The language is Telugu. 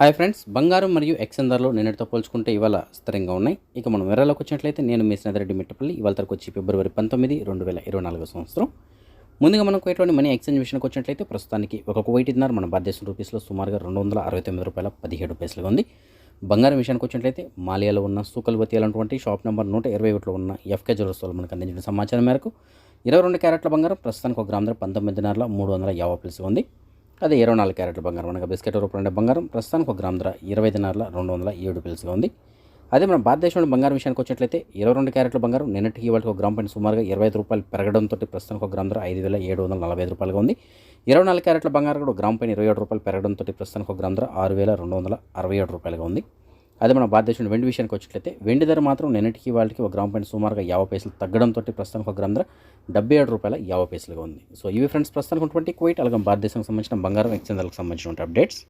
హాయ్ ఫ్రెండ్స్ బంగారం మరియు ఎక్సెన్ ధరలు నిన్నటితో పోల్చుకుంటే ఇవాళ స్థిరంగా ఉన్నాయి. ఇక మనం వివరాలకు వచ్చినట్లయితే నేను మీ స్నేహితుడి మిట్టపల్లి ఇవాళ తరకు వచ్చి ఫిబ్రవరి పంతొమ్మిది రెండు వేల ఇరవై నాలుగో సంవత్సరం. ముందుగా మనం ఎటువంటి మనీ ఎక్స్చేంజ్ విషయానికి వచ్చినట్లయితే ప్రస్తుతానికి ఒక కువైట్ మన భారతదేశం రూపీస్లో సుమారుగా రెండు వందల అరవై తొమ్మిది రూపాయల పదిహేడు పైసలుగా ఉంది. బంగారం విషయానికి వచ్చినట్లయితే మాలియాలో ఉన్న సూకల్వతి అలాంటి షాప్ నెంబర్ నూట ఇరవై ఒకటిలో ఉన్న ఎఫ్కే జ్యువెలర్స్ వాళ్ళు మనకు అందించిన సమాచారం మేరకు ఇరవై రెండు క్యారెట్ల బంగారం ప్రస్తుతానికి ఒక గ్రామ ధర మూడు వందల యాభై పైసలుగా ఉంది. అదే ఇరవై నాలుగు క్యారెట్ల బంగారం. అనగా బిస్కెట్ రూపాయలు ఉండే బంగారం ప్రస్తుతానికి ఒక గ్రామ్ ధర ఇరవై దినార్ల రెండు వందల ఏడు పిలుసుగా ఉంది. అదే మన భారతదేశంలో బంగారం విషయానికి వచ్చినట్లయితే ఇరవై రెండు క్యారెట్ల బంగారం నిన్నటికి ఇవాళకి ఒక గ్రామ్ పైన సుమారుగా ఇరవై ఐదు రూపాయలు పెరగడంతో ప్రస్తుతానికి ఒక గ్రామ్ ధర ఐదు వేల ఏడు వందల నలభై ఐదు రూపాయలుగా ఉంది. ఇరవై నాలుగు క్యారెట్ల బంగారం కూడా గ్రామ్ పైన ఇరవై ఏడు రూపాయలు పెరగడంతో ప్రస్తుతానికి ఒక గ్రామ్ ధర ఆరు వేల రెండు వందల అరవై ఏడు రూపాయలుగా ఉంది. అదే మన భారతదేశంలో వెండి విషయానికి వచ్చినట్లయితే వెండి ధర మాత్రం నిన్నటికి వాళ్ళకి ఒక గ్రామ పాయింట్ సుమారుగా యాభై పైసలు తగ్గడంతో ప్రస్తుతానికి ఒక గ్రామ ధర డెబ్బై ఏడు రూపాయల యాభై పైసలుగా ఉంది. సో ఇవి ఫ్రెండ్స్ ప్రస్తుతానికి ఉన్నటువంటి కువైట్ అలాగే భారతదేశానికి సంబంధించిన బంగారం ఎక్స్చేంజ్లకు సంబంధించిన అప్డేట్స్.